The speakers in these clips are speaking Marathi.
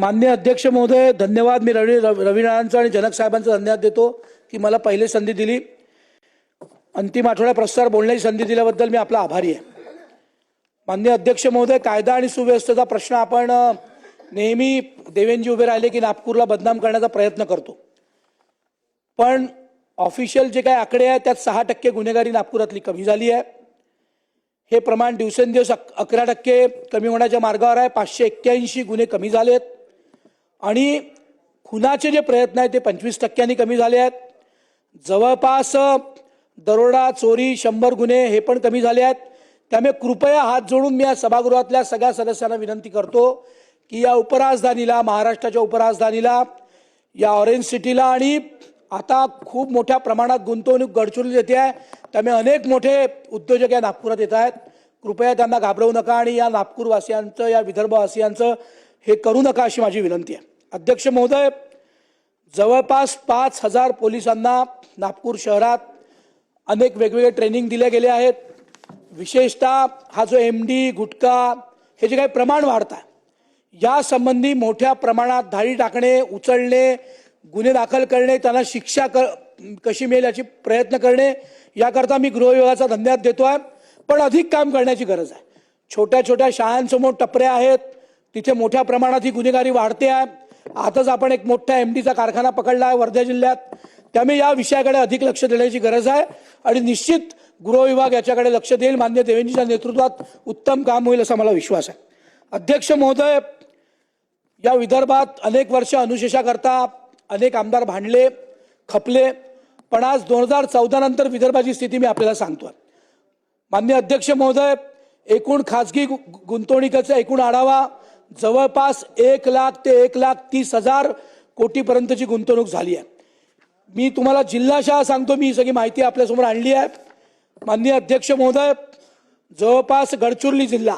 मान्य अध्यक्ष महोदय धन्यवाद. मी रवी रवीनारायणचं आणि जनक साहेबांचा धन्यवाद देतो की मला पहिले संधी दिली. अंतिम आठवड्या प्रस्तार बोलण्याची संधी दिल्याबद्दल मी आपला आभारी आहे. मान्य अध्यक्ष महोदय कायदा आणि सुव्यवस्थेचा प्रश्न आपण नेहमी देवेंजी उभे राहिले की नागपूरला बदनाम करण्याचा प्रयत्न करतो. पण ऑफिशियल जे काही आकडे आहेत त्यात सहा टक्के गुन्हेगारी नागपुरातली कमी झाली आहे. हे प्रमाण दिवसेंदिवस अक अकरा टक्के कमी होण्याच्या मार्गावर आहे. पाचशे एक्क्याऐंशी गुन्हे कमी झालेत. आणि खुनाचे जे प्रयत्न आहेत ते पंचवीस टक्क्यांनी कमी झाले आहेत. जवळपास दरोडा चोरी शंभर गुन्हे हे पण कमी झाले आहेत. त्यामुळे कृपया हात जोडून मी या सभागृहातल्या सगळ्या सदस्यांना विनंती करतो की या उपराजधानीला महाराष्ट्राच्या उपराजधानीला या ऑरेंज सिटीला आणि आता खूप मोठ्या प्रमाणात गुंतवणूक गडचिरोली येते आहे. त्यामुळे अनेक मोठे उद्योजक या नागपुरात येत आहेत. कृपया त्यांना घाबरवू नका आणि या नागपूरवासियांचं या विदर्भवासियांचं हे करू नका अशी माझी विनंती आहे. अध्यक्ष महोदय जवळपास पाच हजार पोलिसांना नागपूर शहरात अनेक वेगवेगळे ट्रेनिंग दिले गेले आहेत. विशेषतः हा जो एम डी गुटखा हे जे काही प्रमाण वाढत आहे यासंबंधी मोठ्या प्रमाणात धाडी टाकणे उचलणे गुन्हे दाखल करणे त्यांना शिक्षा क कशी मिळेल याची प्रयत्न करणे याकरता मी गृहविभागाचा धन्यवाद देतो आहे पण अधिक काम करण्याची गरज आहे. छोट्या छोट्या शाळांसमोर टपऱ्या आहेत. तिथे मोठ्या प्रमाणात ही गुन्हेगारी वाढते आहे. आताच आपण एक मोठा एम डीचा कारखाना पकडला आहे वर्धा जिल्ह्यात. त्यामुळे या विषयाकडे अधिक लक्ष देण्याची गरज आहे आणि निश्चित गृह विभाग याच्याकडे लक्ष देईल. मान्य देवेंजीच्या नेतृत्वात उत्तम काम होईल असा मला विश्वास आहे. अध्यक्ष महोदय या विदर्भात अनेक वर्ष अनुशेषाकरता अनेक आमदार भांडले खपले पण आज दोन हजार चौदा नंतर विदर्भाची स्थिती मी आपल्याला सांगतो मान्य अध्यक्ष महोदय एकूण खाजगी गु- गुंतवणुकीचा एकूण आढावा जवळपास एक लाख ते एक लाख तीस हजार कोटीपर्यंतची गुंतवणूक झाली आहे. मी तुम्हाला जिल्हाशाह सांगतो मी सगळी माहिती आपल्यासमोर आणली आहे. माननीय अध्यक्ष महोदय जवळपास गडचिरोली जिल्हा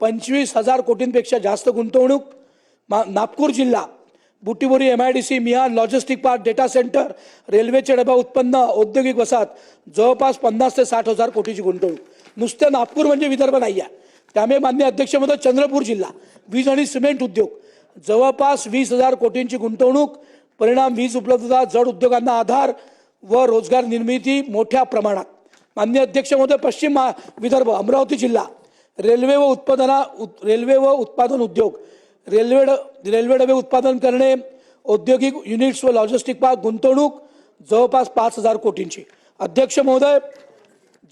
पंचवीस हजार कोटींपेक्षा जास्त गुंतवणूक मा- नागपूर जिल्हा Butibori M I D C Mihan logistic park data centre रेल्वेचे डबा उत्पन्न औद्योगिक वसाहत जवळपास पन्नास ते साठ हजार कोटीची गुंतवणूक. नुसतं नागपूर म्हणजे विदर्भ नाही आहे त्यामुळे मान्य अध्यक्ष म्हणतात चंद्रपूर जिल्हा वीज आणि सिमेंट उद्योग जवळपास वीस हजार कोटींची गुंतवणूक परिणाम वीज उपलब्धता जड उद्योगांना आधार व रोजगार निर्मिती मोठ्या प्रमाणात. मान्य अध्यक्ष महोदय पश्चिम विदर्भ अमरावती जिल्हा रेल्वे व उत्पादना उत- रेल्वे व उत्पादन उद्योग रेल्वे ड- रेल्वे डबे उत्पादन करणे औद्योगिक युनिट्स व लॉजिस्टिक पार्क गुंतवणूक जवळपास पाच हजार कोटींची. अध्यक्ष महोदय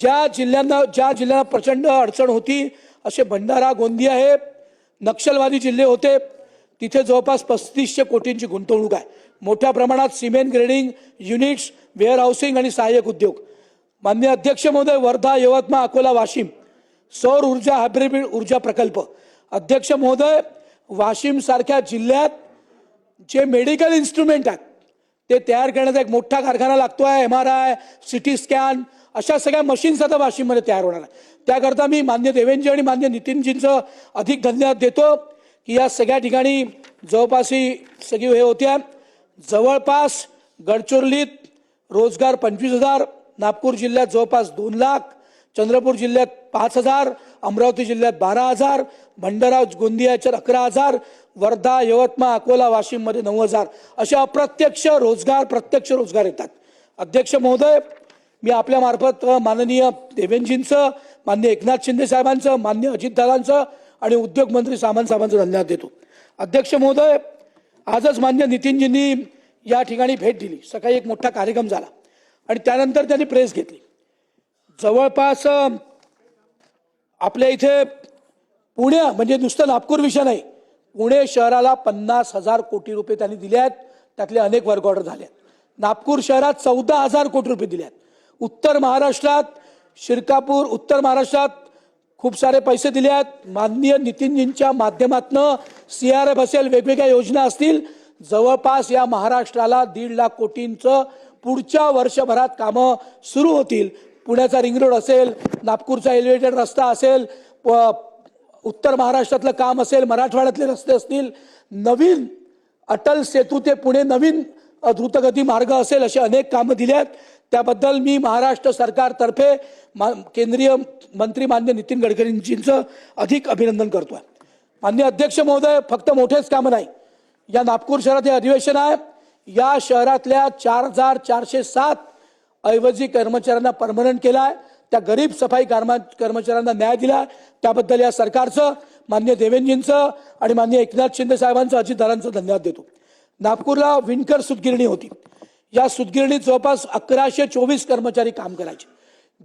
ज्या जिल्ह्यांना ज्या जिल्ह्यांना प्रचंड अडचण होती असे भंडारा गोंदिया हे नक्षलवादी जिल्हे होते. तिथे जवळपास पस्तीसशे कोटींची गुंतवणूक आहे. मोठ्या प्रमाणात सिमेंट ग्रेडिंग युनिट्स वेअरहाऊसिंग आणि सहाय्यक उद्योग. मान्य अध्यक्ष महोदय वर्धा यवतमाळ अकोला वाशिम. सौर ऊर्जा हायब्रिड ऊर्जा प्रकल्प. अध्यक्ष महोदय वाशिम सारख्या जिल्ह्यात जे मेडिकल इन्स्ट्रुमेंट आहेत ते तयार करण्याचा एक मोठा कारखाना लागतो आहे M R I C T scan अशा सगळ्या मशीन्स आता वाशिममध्ये तयार होणार आहे त्याकरता मी मान्य देवेंजी आणि मान्य नितीनजींचं अधिक धन्यवाद देतो की या सगळ्या ठिकाणी जवळपास ही सगळी हे होत्या. जवळपास गडचिरोलीत रोजगार पंचवीस हजार नागपूर जिल्ह्यात जवळपास दोन लाख चंद्रपूर जिल्ह्यात पाच हजार अमरावती जिल्ह्यात बारा हजार भंडारा गोंदियाच्या अकरा हजार वर्धा यवतमाळ अकोला वाशिममध्ये नऊ हजार. असे अप्रत्यक्ष रोजगार प्रत्यक्ष रोजगार येतात. अध्यक्ष महोदय मी आपल्या मार्फत माननीय देवेंजींचं मान्य एकनाथ शिंदे साहेबांचं मान्य अजितदादांचं आणि उद्योगमंत्री सामंत साहेबांचं धन्यवाद देतो. अध्यक्ष महोदय आजच मान्य नितीनजींनी या ठिकाणी भेट दिली. सकाळी एक मोठा कार्यक्रम झाला आणि त्यानंतर त्यांनी प्रेस घेतली. जवळपास आपल्या इथे पुणे म्हणजे नुसतं नागपूर विषय नाही पुणे शहराला पन्नास हजार कोटी रुपये त्यांनी दिले आहेत. त्यातले अनेक वर्ग ऑर्डर झाले आहेत. नागपूर शहरात चौदा हजार कोटी रुपये दिले आहेत. उत्तर महाराष्ट्रात शिरकापूर उत्तर महाराष्ट्रात खूप सारे पैसे दिले आहेत. माननीय नितीनजींच्या माध्यमातनं सी आर एफ असेल वेगवेगळ्या योजना असतील. जवळपास या महाराष्ट्राला दीड लाख कोटींचं पुढच्या वर्षभरात कामं सुरू होतील. पुण्याचा रिंग रोड असेल नागपूरचा एलिव्हेटेड रस्ता असेल प- उत्तर महाराष्ट्रातलं काम असेल मराठवाड्यातले रस्ते असतील नवीन अटल सेतू ते पुणे नवीन द्रुतगती मार्ग असेल असे अनेक कामं दिली आहेत. त्याबद्दल मी महाराष्ट्र सरकारतर्फे मा केंद्रीय मंत्री मान्य नितीन गडकरींजींचं अधिक अभिनंदन करतो आहे मान्य अध्यक्ष महोदय फक्त मोठेच कामं नाही. या नागपूर शहरात हे अधिवेशन आहे. या शहरातल्या चार हजार चारशे सात ऐवजी कर्मचाऱ्यांना परमनंट केलाय. त्या गरीब सफाई कर्मा कर्मचाऱ्यांना न्याय दिला त्याबद्दल या सरकारचं मान्य देवेंद्रजींचं आणि मान्य एकनाथ शिंदे साहेबांचं अजितदारांचं धन्यवाद देतो. नागपूरला विणकर सुतगिरणी होती. या सुतगिरणीत जवळपास अकराशे चोवीस कर्मचारी काम करायचे.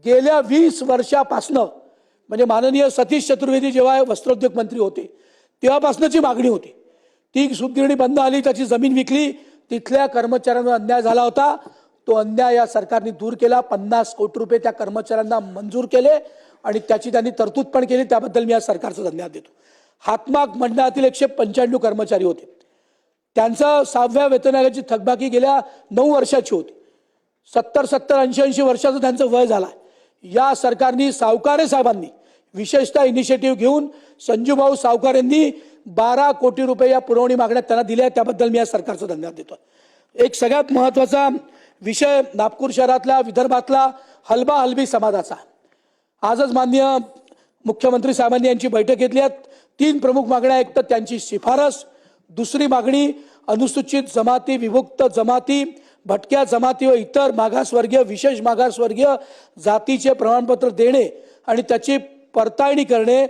गेल्या वीस वर्षापासनं म्हणजे माननीय सतीश चतुर्वेदी जेव्हा वस्त्रोद्योग मंत्री होते तेव्हापासूनची मागणी होती. ती सुतगिरणी बंद आली त्याची जमीन विकली तिथल्या कर्मचाऱ्यांवर अन्याय झाला होता. तो अन्याय या सरकारने दूर केला पन्नास कोटी रुपये त्या कर्मचाऱ्यांना मंजूर केले आणि त्याची त्यांनी तरतूद पण केली त्याबद्दल मी या सरकारचा धन्यवाद देतो. हातमाग मंडळातील एकशे पंच्याण्णव कर्मचारी होते. त्यांचं सहाव्या वेतन आयोगाची थकबाकी गेल्या नऊ वर्षाची होती. सत्तर सत्तर ऐंशी ऐंशी वर्षाचं त्यांचं वय झाला या सरकारनी सावकारे साहेबांनी विशेषतः इनिशिएटिव्ह घेऊन संजूभाऊ सावकार यांनी बारा कोटी रुपये या पुरवणी मागण्यात त्यांना दिल्या त्याबद्दल मी या सरकारचा धन्यवाद देतो एक सगळ्यात महत्त्वाचा विषय नागपूर शहरातला विदर्भातला हलबा हलबी समाजाचा. आजच मान्य मुख्यमंत्री साहेबांनी यांची बैठक घेतली आहे. तीन प्रमुख मागण्या एक तर त्यांची शिफारस दुसरी मागणी अनुसूचित जमाती विभुक्त जमाती भटक्या जमाती व इतर मागासवर्गीय विशेष मागासवर्गीय जातीचे प्रमाणपत्र देणे आणि त्याची पडताळणी करणे.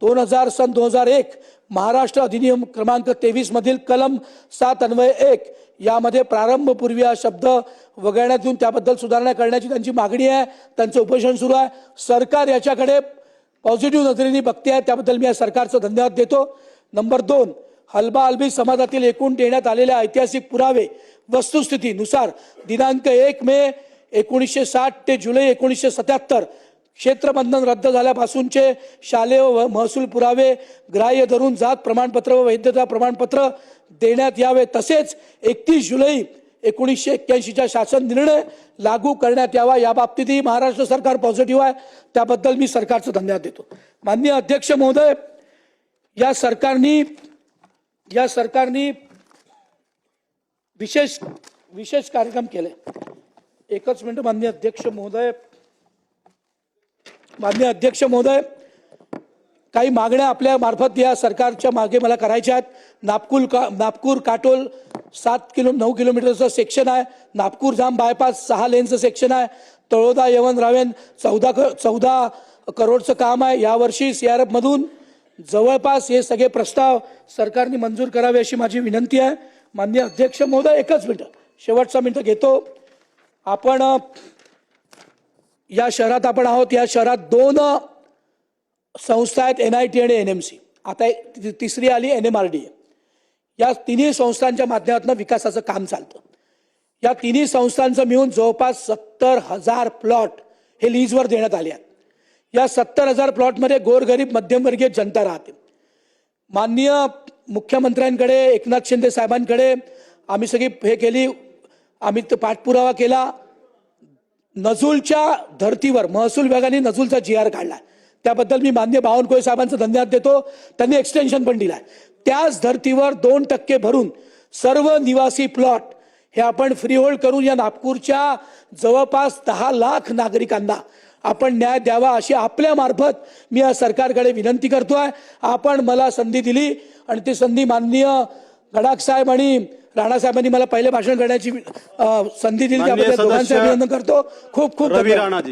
दोन हजार सन दोन हजार एक महाराष्ट्र अधिनियम क्रमांक तेवीसमधील कलम सात अन्वय एक यामध्ये प्रारंभपूर्वी हा शब्द वगळण्यात येऊन त्याबद्दल सुधारणा करण्याची त्यांची मागणी आहे. त्यांचं उपोषण सुरू आहे. सरकार याच्याकडे पॉझिटिव्ह नजरेने बघते आहे. त्याबद्दल मी या सरकारचं धन्यवाद देतो. नंबर दोन हलबा हलबी समाजातील एकूण देण्यात आलेल्या ऐतिहासिक पुरावे वस्तुस्थितीनुसार दिनांक एक मे एकोणीसशे साठ ते जुलै एकोणीसशे सत्याहत्तर क्षेत्रबंधन रद्द झाल्यापासूनचे शालेय व महसूल पुरावे ग्राह्य धरून जात प्रमाणपत्र व वैधता प्रमाणपत्र देण्यात यावे तसेच एकतीस जुलै एकोणीसशे एक्क्याऐंशीचा शासन निर्णय लागू करण्यात यावा याबाबतीतही महाराष्ट्र सरकार पॉझिटिव्ह आहे. त्याबद्दल मी सरकारचं धन्यवाद देतो. माननीय अध्यक्ष महोदय या सरकारनी या सरकारने विशेष विशेष कार्यक्रम केले. एकच मिनिट मान्य अध्यक्ष महोदय. मान्य अध्यक्ष महोदय काही मागण्या आपल्या मार्फत या सरकारच्या मागे मला करायच्या आहेत. नागपूर का नागपूर काटोल सात किलो नऊ किलोमीटरचं सेक्शन आहे. नागपूर जाम बायपास सहा लेनचं सेक्शन आहे. तळोदा यवन रावेन चौदा क चौदा करोडचं काम आहे. यावर्षी सी आर एफमधून जवळपास हे सगळे प्रस्ताव सरकारने मंजूर करावे अशी माझी विनंती आहे. मान्य अध्यक्ष महोदय एकच मिनटं. शेवटचा मिनटं घेतो. आपण या शहरात आपण आहोत. या शहरात दोन संस्था आहेत एन आय टी आणि एन एम सी. आता तिसरी आली एन एम आर डी या तिन्ही संस्थांच्या माध्यमातून विकासाचं काम चालतं. या तिन्ही संस्थांचं मिळून जवळपास सत्तर हजार प्लॉट हे लीजवर देण्यात आले आहेत. या सत्तर हजार प्लॉटमध्ये गोरगरीब मध्यमवर्गीय जनता राहते. माननीय मुख्यमंत्र्यांकडे एकनाथ शिंदे साहेबांकडे आम्ही सगळी हे केली. आम्ही तो पाठपुरावा केला. नजूलच्या धर्तीवर महसूल विभागाने नजूलचा जी आर काढला. त्याबद्दल मी मान्य बावनकुळे साहेबांचा धन्यवाद देतो. त्यांनी एक्सटेन्शन पण दिला त्याच धर्तीवर दोन टक्के भरून सर्व निवासी प्लॉट हे आपण फ्री होल्ड करून या नागपूरच्या जवळपास दहा लाख नागरिकांना आपण न्याय द्यावा अशी आपल्या मार्फत मी या सरकारकडे विनंती करतोय. आपण मला संधी दिली आणि ती संधी माननीय गडाख साहेब आणि राणा साहेबांनी मला पहिले भाषण करण्याची संधी दिली. त्याबद्दल दोघांचं अभिनंदन करतो. खूप खूप रवी धन्यवाद.